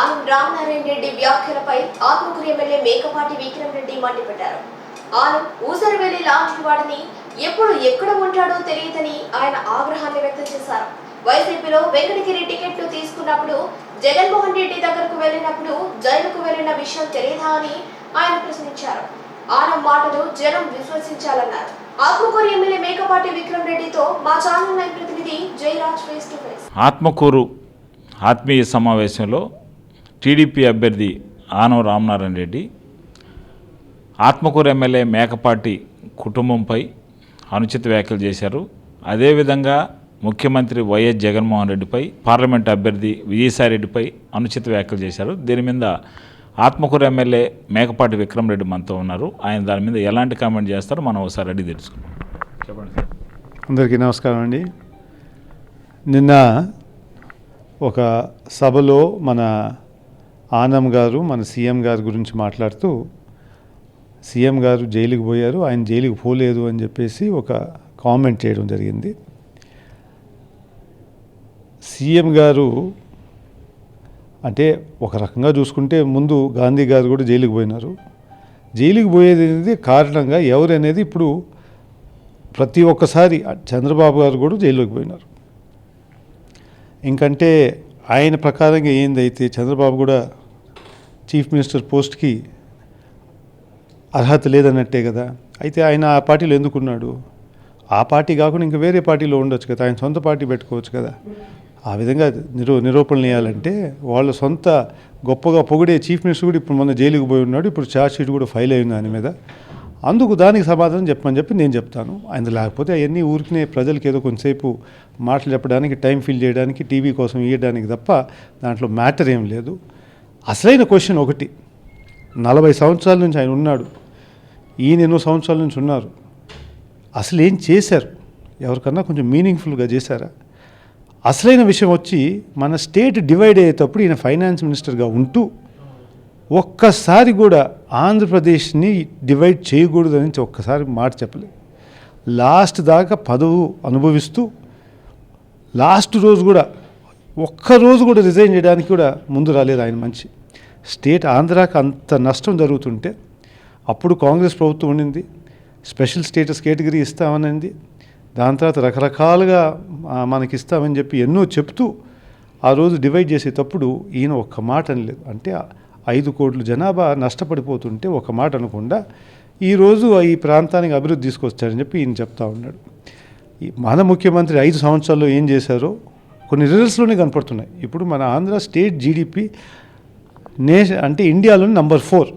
ఆనం రామనారాయణ రెడ్డి వ్యాఖ్యలపై ఆత్మకూరు ఎమ్మెల్యే మేకపాటి విక్రమ్ రెడ్డి మండిపడ్డారు. ఆనం ఊసరవెల్లి లాంటి వాడని ఎప్పుడు ఎక్కడ ఉంటాడో తెలియదని ఆయన ఆగ్రహాన్ని వ్యక్తం చేశారు. వైసీపీలో వెంకటగిరి టికెట్లు తీసుకున్నప్పుడు జగన్మోహన్ రెడ్డి దగ్గరకు వెళ్ళినప్పుడు జైలుకు వెళ్ళిన విషయం తెలియదా అని ఆయన ప్రశ్నించారు. ఆనం మాటలు జనం విశ్వసించాలన్నారు. ఆత్మకూరు ఎమ్మెల్యే మేకపాటి విక్రమ్ రెడ్డితో మా ఛానల్ నైన్ ప్రతినిధి Jayaraj face to face Atmakur ఆత్మీయ సమావేశంలో టీడీపీ అభ్యర్థి ఆనవ రామనారాయణ రెడ్డి ఆత్మకూరు ఎమ్మెల్యే మేకపాటి కుటుంబంపై అనుచిత వ్యాఖ్యలు చేశారు. అదేవిధంగా ముఖ్యమంత్రి వైఎస్ జగన్మోహన్ రెడ్డిపై పార్లమెంట్ అభ్యర్థి విజయసాయిరెడ్డిపై అనుచిత వ్యాఖ్యలు చేశారు. దీని మీద ఆత్మకూరు ఎమ్మెల్యే మేకపాటి విక్రమ్ రెడ్డి మనతో ఉన్నారు. ఆయన దాని మీద ఎలాంటి కామెంట్ చేస్తారో మనం ఒకసారి అడిగి తెలుసుకుందాం. చెప్పండి సార్. అందరికీ నమస్కారం అండి. నిన్న ఒక సభలో మన ఆనం గారు మన సీఎం గారి గురించి మాట్లాడుతూ సీఎం గారు జైలుకి పోయారు ఆయన జైలుకి పోలేదు అని చెప్పేసి ఒక కామెంట్ చేయడం జరిగింది. సీఎం గారు అంటే ఒక రకంగా చూసుకుంటే ముందు గాంధీ గారు కూడా జైలుకి పోయినారు. జైలుకి పోయేది అనేది కారణంగా ఎవరు అనేది ఇప్పుడు ప్రతి ఒక్కసారి చంద్రబాబు గారు కూడా జైల్లోకి పోయినారు. ఇంకంటే ఆయన ప్రకారంగా ఏందైతే చంద్రబాబు కూడా చీఫ్ మినిస్టర్ పోస్ట్కి అర్హత లేదన్నట్టే కదా. అయితే ఆయన ఆ పార్టీలో ఎందుకున్నాడు ఆ పార్టీ కాకుండా ఇంకా వేరే పార్టీలో ఉండొచ్చు కదా. ఆయన సొంత పార్టీ పెట్టుకోవచ్చు కదా. ఆ విధంగా నిరూ నిరూపణలు చేయాలంటే వాళ్ళ సొంత గొప్పగా పొగిడే చీఫ్ మినిస్టర్ కూడా ఇప్పుడు మొన్న జైలుకి పోయి ఉన్నాడు. ఇప్పుడు ఛార్జ్ షీట్ కూడా ఫైల్ అయింది దాని మీద. అందుకు దానికి సమాధానం చెప్పమని చెప్పి నేను చెప్తాను. ఆయన లేకపోతే అవన్నీ ఊరికినే ప్రజలకి ఏదో కొంతసేపు మాటలు చెప్పడానికి టైం ఫిల్ చేయడానికి టీవీ కోసం ఇవ్వడానికి తప్ప దాంట్లో మ్యాటర్ ఏం లేదు. అసలైన క్వశ్చన్ ఒకటి. నలభై సంవత్సరాల నుంచి ఆయన ఉన్నాడు. ఈయన ఎన్నో సంవత్సరాల నుంచి ఉన్నారు. అసలు ఏం చేశారు? ఎవరికన్నా కొంచెం మీనింగ్ఫుల్గా చేశారా? అసలైన విషయం వచ్చి మన స్టేట్ డివైడ్ అయ్యేటప్పుడు ఈయన ఫైనాన్స్ మినిస్టర్గా ఉంటూ ఒక్కసారి కూడా ఆంధ్రప్రదేశ్ని డివైడ్ చేయకూడదని ఒక్కసారి మాట చెప్పలేదు లాస్ట్ దాకా పదవు అనుభవిస్తూ లాస్ట్ రోజు కూడా ఒక్క రోజు కూడా రిజైన్ చేయడానికి కూడా ముందు రాలేదు ఆయన మంచి. స్టేట్ ఆంధ్రాకి అంత నష్టం జరుగుతుంటే అప్పుడు కాంగ్రెస్ ప్రభుత్వం ఉండింది. స్పెషల్ స్టేటస్ కేటగిరీ ఇస్తామనింది దాని తర్వాత రకరకాలుగా మనకి ఇస్తామని చెప్పి ఎన్నో చెప్తూ ఆ రోజు డివైడ్ చేసేటప్పుడు ఈయన ఒక్క మాట అనలేదు. అంటే ఐదు కోట్లు జనాభా నష్టపడిపోతుంటే ఒక మాట అనకుండా ఈరోజు ఈ ప్రాంతానికి అభివృద్ధి తీసుకొస్తారని చెప్పి ఈయన చెప్తా ఉన్నాడు. ఈ మన ముఖ్యమంత్రి ఐదు సంవత్సరాల్లో ఏం చేశారో కొన్ని రిజల్ట్స్లోనే కనపడుతున్నాయి. ఇప్పుడు మన ఆంధ్ర స్టేట్ జీడిపి నేష అంటే ఇండియాలోని నంబర్ ఫోర్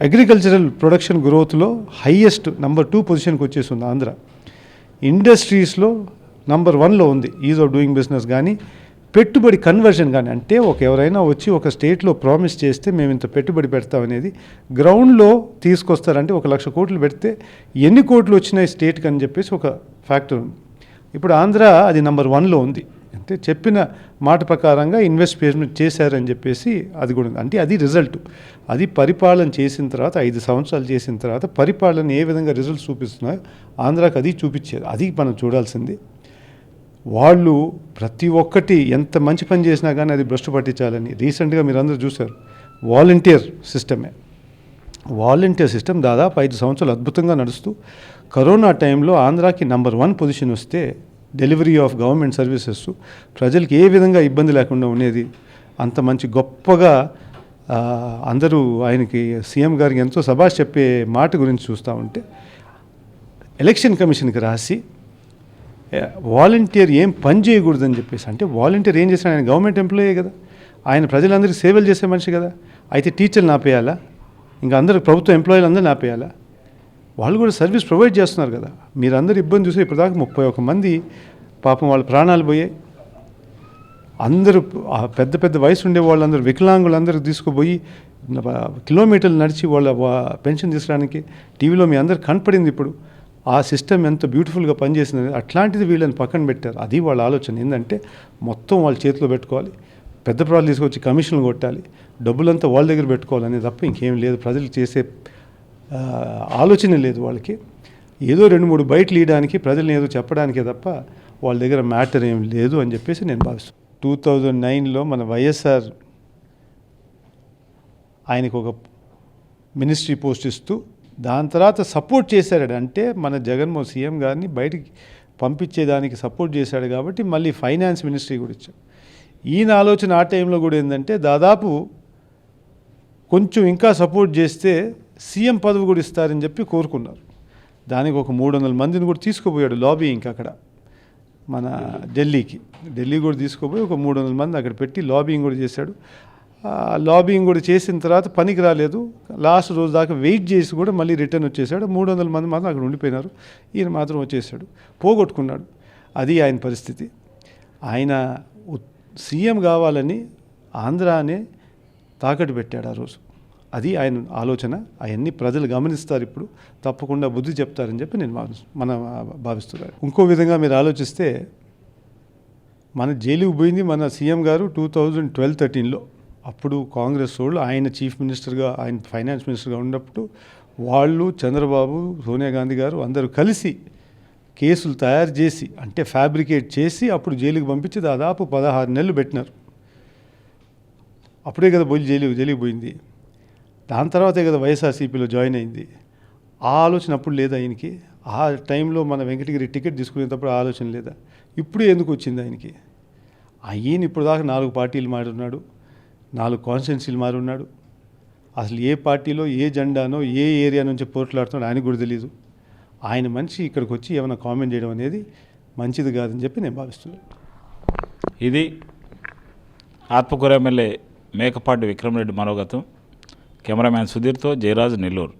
అగ్రికల్చరల్ ప్రొడక్షన్ గ్రోత్లో హైయెస్ట్ నంబర్ టూ పొజిషన్కి వచ్చేసింది ఆంధ్ర. ఇండస్ట్రీస్లో నంబర్ వన్లో ఉంది ఈజ్ ఆఫ్ డూయింగ్ బిజినెస్ కానీ పెట్టుబడి కన్వర్షన్ కానీ అంటే ఒక ఎవరైనా వచ్చి ఒక స్టేట్లో ప్రామిస్ చేస్తే మేము ఇంత పెట్టుబడి పెడతామనేది గ్రౌండ్లో తీసుకొస్తారంటే ఒక లక్ష కోట్లు పెడితే ఎన్ని కోట్లు వచ్చినాయి స్టేట్కి అని చెప్పేసి ఒక ఫ్యాక్టర్ ఉంది. ఇప్పుడు ఆంధ్ర అది నంబర్ వన్లో ఉంది. అంటే చెప్పిన మాట ప్రకారంగా ఇన్వెస్ట్మెంట్ చేశారని చెప్పేసి అది కూడా అంటే అది రిజల్ట్ అది పరిపాలన చేసిన తర్వాత ఐదు సంవత్సరాలు చేసిన తర్వాత పరిపాలన ఏ విధంగా రిజల్ట్ చూపిస్తున్నాయో ఆంధ్రాకి అది చూపించేది. అది మనం చూడాల్సింది. వాళ్ళు ప్రతి ఒక్కటి ఎంత మంచి పని చేసినా కానీ అది భ్రష్టు పట్టించాలని. రీసెంట్గా మీరు అందరూ చూశారు. వాలంటీర్ సిస్టమే వాలంటీర్ సిస్టమ్ దాదాపు ఐదు సంవత్సరాలు అద్భుతంగా నడుస్తూ కరోనా టైంలో ఆంధ్రాకి నంబర్ వన్ పొజిషన్ వస్తే డెలివరీ ఆఫ్ గవర్నమెంట్ సర్వీసెస్ ప్రజలకి ఏ విధంగా ఇబ్బంది లేకుండా ఉండేది అంత మంచి గొప్పగా అందరూ ఆయనకి సీఎం గారికి ఎంతో సభాష్ చెప్పే మాట గురించి చూస్తూ ఉంటే ఎలక్షన్ కమిషన్కి రాసి వాలంటీర్ ఏం పని చేయకూడదని చెప్పేసి అంటే వాలంటీర్ ఏం చేసిన ఆయన గవర్నమెంట్ ఎంప్లాయే కదా ఆయన ప్రజలందరికీ సేవలు చేసే మనిషి కదా అయితే టీచర్లు ఆపేయాలా? ఇంకా అందరు ప్రభుత్వ ఎంప్లాయీలు అందరూ ఆపేయాలా? వాళ్ళు కూడా సర్వీస్ ప్రొవైడ్ చేస్తున్నారు కదా. మీరందరూ ఇబ్బంది చూసి ఇప్పటిదాకా ముప్పై ఒక మంది పాపం వాళ్ళ ప్రాణాలు పోయాయి. అందరూ పెద్ద పెద్ద వయసు ఉండే వాళ్ళందరూ వికలాంగులందరూ తీసుకుపోయి కిలోమీటర్లు నడిచి వాళ్ళ పెన్షన్ తీసుకురావడానికి టీవీలో మీ అందరు కనపడింది ఇప్పుడు. ఆ సిస్టమ్ ఎంత బ్యూటిఫుల్గా పనిచేసింది అట్లాంటిది వీళ్ళని పక్కన పెట్టారు. అది వాళ్ళ ఆలోచన. ఏంటంటే మొత్తం వాళ్ళ చేతిలో పెట్టుకోవాలి. పెద్ద ప్రాజెక్ట్ తీసుకొచ్చి కమిషన్లు కొట్టాలి డబ్బులంతా వాళ్ళ దగ్గర పెట్టుకోవాలని తప్ప ఇంకేం లేదు. ప్రజలు చేసే ఆలోచన లేదు వాళ్ళకి. ఏదో రెండు మూడు బయటలు ఇయడానికి ప్రజల్ని ఏదో చెప్పడానికే తప్ప వాళ్ళ దగ్గర మ్యాటర్ ఏం లేదు అని చెప్పేసి నేను భావిస్తాను టూ థౌజండ్ నైన్లో మన వైఎస్ఆర్ ఆయనకు ఒక మినిస్ట్రీ పోస్ట్ ఇస్తూ దాని తర్వాత సపోర్ట్ చేశాడు. అంటే మన జగన్మోహన్ సీఎం గారిని బయటికి పంపించేదానికి సపోర్ట్ చేశాడు కాబట్టి మళ్ళీ ఫైనాన్స్ మినిస్ట్రీ కూడా ఇచ్చాడు. ఈయన ఆలోచన ఆ టైంలో కూడా ఏంటంటే దాదాపు కొంచెం ఇంకా సపోర్ట్ చేస్తే సీఎం పదవి కూడా ఇస్తారని చెప్పి కోరుకున్నారు. దానికి ఒక మూడు వందల మందిని కూడా తీసుకుపోయాడు లాబీ ఇంకా అక్కడ మన ఢిల్లీకి. ఢిల్లీ కూడా తీసుకుపోయి ఒక మూడు వందల మంది అక్కడ పెట్టి లాబింగ్ కూడా చేశాడు. ఆ లాబింగ్ కూడా చేసిన తర్వాత పనికి రాలేదు. లాస్ట్ రోజు దాకా వెయిట్ చేసి కూడా మళ్ళీ రిటర్న్ వచ్చేసాడు. మూడు వందల మంది మాత్రం అక్కడ ఉండిపోయినారు. ఈయన మాత్రం వచ్చేసాడు. పోగొట్టుకున్నాడు. అది ఆయన పరిస్థితి. ఆయన సీఎం కావాలని ఆంధ్రానే తాకట్టు పెట్టాడు ఆ రోజు. అది ఆయన ఆలోచన. అవన్నీ ప్రజలు గమనిస్తారు ఇప్పుడు. తప్పకుండా బుద్ధి చెప్తారని చెప్పి నేను మన భావిస్తున్నాను. ఇంకో విధంగా మీరు ఆలోచిస్తే మన జైలుకు పోయింది మన సీఎం గారు టూ థౌజండ్ ట్వెల్వ్ థర్టీన్లో. అప్పుడు కాంగ్రెస్ వాళ్ళు ఆయన చీఫ్ మినిస్టర్గా ఆయన ఫైనాన్స్ మినిస్టర్గా ఉన్నప్పుడు వాళ్ళు చంద్రబాబు సోనియా గాంధీ గారు అందరూ కలిసి కేసులు తయారు చేసి అంటే ఫ్యాబ్రికేట్ చేసి అప్పుడు జైలుకి పంపించి దాదాపు పదహారు నెలలు పెట్టినారు. అప్పుడే కదా పోయి జైలు జైలుకి పోయింది. దాని తర్వాతే కదా వైఎస్ఆర్సీపీలో జాయిన్ అయింది. ఆ ఆలోచన అప్పుడు లేదా ఆయనకి ఆ టైంలో మన వెంకటగిరి టికెట్ తీసుకునేటప్పుడు ఆ ఆలోచన లేదా? ఇప్పుడు ఎందుకు వచ్చింది ఆయనకి? ఆయన ఇప్పుడు దాకా నాలుగు పార్టీలు మారున్నాడు నాలుగు కాన్స్టిట్యున్సీలు మారున్నాడు. అసలు ఏ పార్టీలో ఏ జెండానో ఏ ఏరియా నుంచి పోట్లాడుతున్నాడో ఆయనకు కూడా తెలియదు ఆయన మనిషి ఇక్కడికి వచ్చి ఏమైనా కామెంట్ చేయడం అనేది మంచిది కాదని చెప్పి నేను భావిస్తున్నాను. ఇది ఆత్మకూర ఎమ్మెల్యే మేకపాటి విక్రమరెడ్డి మనోగతం కెమెరామ్యాన్ సుధీర్తో జయరాజు నెల్లూరు.